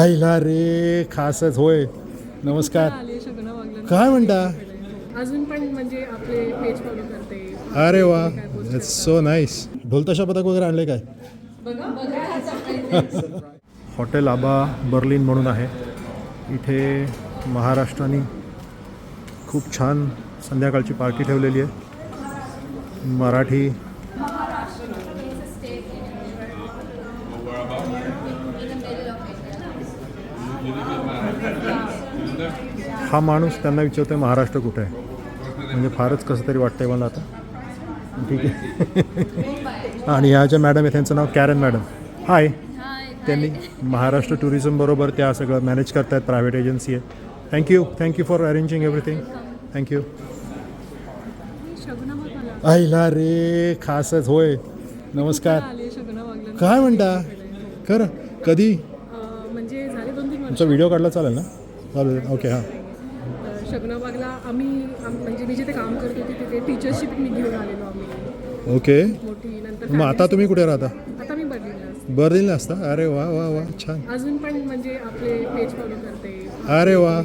आईला रे खासच होय. नमस्कार. काय म्हणता? अजून पण म्हणजे आपले पेज फॉलो करते. अरे वा इट्स सो नाईस ढोलताशा पदक वगैरे आणले काय? हॉटेल आबा बर्लिन म्हणून आहे. इथे महाराष्ट्राने खूप छान संध्याकाळची पार्टी ठेवलेली आहे. मराठी हा माणूस त्यांना विचारतोय महाराष्ट्र कुठे आहे? म्हणजे फारच कसं तरी वाटतंय मला आता. ठीक आहे. आणि ह्या ज्या मॅडम आहे त्यांचं नाव कॅरन मॅडम. हाय त्यांनी महाराष्ट्र टुरिझम बरोबर त्या सगळं मॅनेज करतायत प्रायव्हेट एजन्सी आहे thank you thank you for arranging everything thank you आईला रे खासच होय. नमस्कार. काय म्हणता? खरं कधी? म्हणजे तुमचा व्हिडिओ काढला चालेल ना? चालेल ओके हां. अं, शगुना बागला आम्ही आम- म्हणजे मी जिथे काम करत होते तिथे टीचरशिप मी घेऊन आलेलो आम्ही. ओके मोठी नंतर मग आता तुम्ही कुठे राहता? आता मी बदलेला बर्लिनला असता? अरे वा वा वा छान. अजून पण म्हणजे आपले पेज फॉलो करते. अरे वा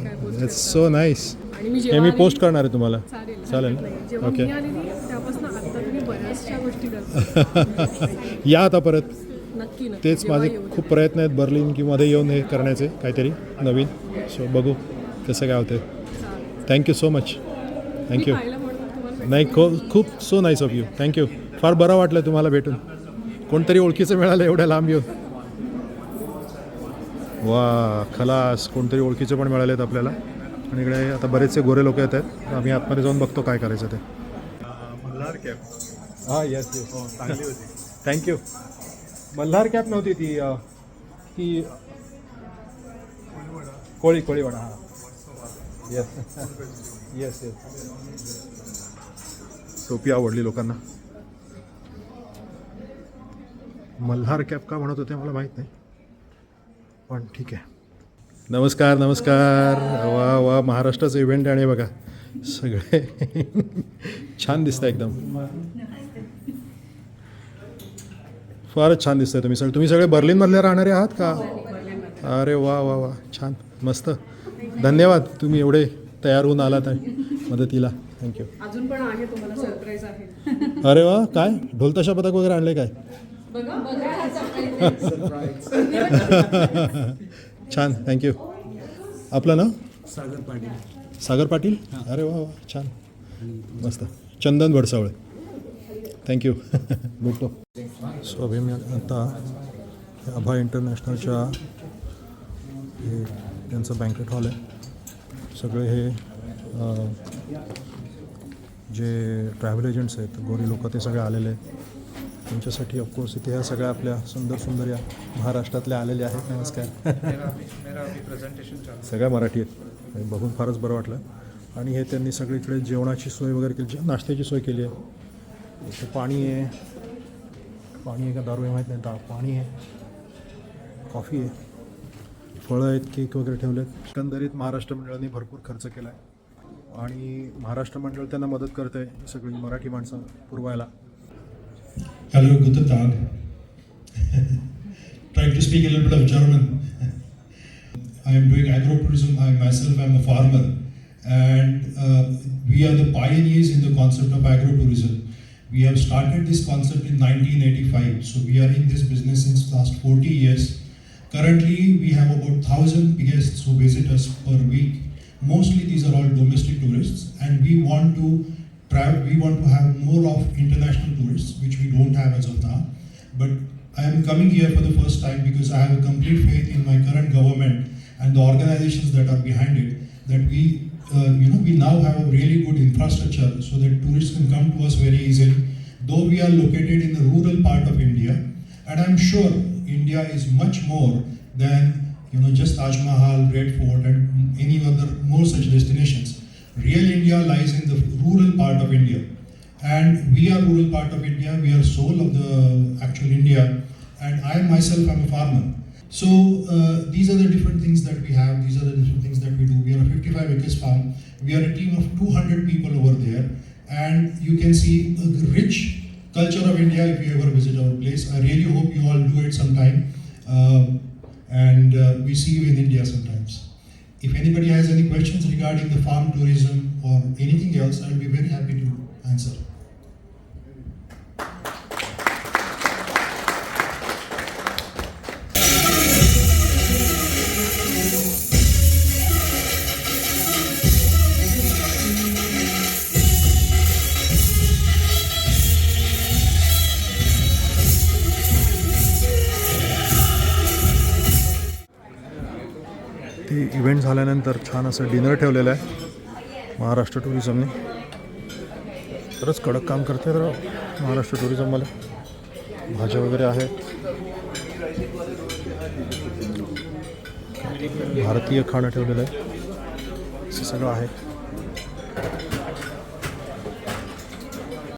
इट्स सो नाईस आणि मी हे जेव्हा मी आलेली- पोस्ट करणार आहे तुम्हाला. चालेल चालेल हरकत नाही. जेव्हा ओके मी आलेली त्यापासून आता तुम्ही बऱ्याचशा गोष्टी करता. या आता परत. नक्की तेच माझे खूप प्रयत्न आहेत बर्लिन की मध्ये येऊन हे करण्याचे काहीतरी नवीन. सो बघू कसं काय होतं. थँक्यू सो मच थँक्यू नाही खो खूप so nice of you thank you फार बरं वाटलं तुम्हाला भेटून. कोणतरी ओळखीचं मिळालं एवढ्या लांब येऊन. वा खलास. कोणतरी ओळखीचं पण मिळाले आहेत आपल्याला. आणि इकडे आता बरेचसे गोरे लोक येत आहेत. आम्ही आतमध्ये जाऊन बघतो काय करायचं ते. हां येस येस हो चांगली होती. थँक्यू मल्हार कॅप नव्हती ती अ, ती कोळी कोळीवाडा हा. येस येस येस टोपी आवडली लोकांना. मल्हार कॅप का म्हणत होते मला माहीत नाही. पण ठीक आहे. नमस्कार नमस्कार. वा वा महाराष्ट्राचं इव्हेंट आहे आणि बघा सगळे छान दिसतं एकदम. फारच छान दिसतंय तुम्ही सगळे. तुम्ही सगळे बर्लिनमधले राहणारे आहात का? अरे वा वा वा. छान. मस्त. धन्यवाद. तुम्ही एवढे तयार होऊन आलात आहे मदतीला. थँक्यू अजून पण आहे तुम्हाला सरप्राईज आहे. अरे वा. काय? ढोलताशा पदक वगैरे आणले काय? बघा बघा. छान. थँक्यू आपलं ना सागर पाटील. सागर पाटील? अरे वा वा. छान. मस्त. चंदन वडसावळे थँक्यू भेटतो. सो अभि मी आता अभा इंटरनॅशनलच्या हे त्यांचं बँकेट हॉल आहे. सगळे हे जे ट्रॅव्हल एजंट्स आहेत गोरी लोक ते सगळे आलेले आहेत. त्यांच्यासाठी ऑफकोर्स इथे ह्या सगळ्या आपल्या सुंदर सुंदर या महाराष्ट्रातल्या आलेल्या आहेत. नमस्कार. सगळ्या मराठी आहेत. बघून फारच बरं वाटलं. आणि हे त्यांनी सगळीकडे जेवणाची सोय वगैरे केली. नाश्त्याची सोय केली आहे. इथे पाणी आहे. पाणी आहे का? दारू आहे माहीत नाही. दा पाणी आहे. कॉफी आहे. फळं आहेत केक वगैरे ठेवले आहेत एकंदरीत महाराष्ट्र मंडळाने भरपूर खर्च केला आहे आणि महाराष्ट्र मंडळ त्यांना मदत करत आहे सगळी मराठी माणसं पुरवायला. हॅलो गुत ताग try to speak of German I am doing agro tourism I myself I am farmer and we are the pioneers in the concept of agro tourism We have started this concept in 1985, so we are in this business since last 40 years. Currently, we have about thousand guests who visit us per week. Mostly, these are all domestic tourists, and we want to travel. We want to have more of international tourists, which we don't have as of now. But I am coming here for the first time because I have a complete faith in my current government and the organizations that are behind it. That we, you know, we now have a really good infrastructure so that tourists can come to us very easily. Though we are located in the rural part of India, and I'm sure India is much more than you know just Taj Mahal, Red Fort, and any other more such destinations. Real India lies in the rural part of India, and we are rural part of India. We are soul of the actual India, and I myself am a farmer. So uh, these are the different things that we have. These are the different things that we are a 55 acres farm. We are a team of 200 people over there, and you can see a rich culture of India if you ever visit our place. I really hope you all do it sometime. Uh, and uh, we see you in India sometimes. If anybody has any questions regarding the farm tourism or anything else, I'll be very happy to answer. Event झाल्यानंतर छान असं dinner ठेवलेलं आहे. महाराष्ट्र टुरिझमने. खरंच कडक काम करते तर हो, महाराष्ट्र टुरिझमवाले. भाज्या वगैरे आहेत. भारतीय खाणं ठेवलेलं आहे. असं सगळं आहे.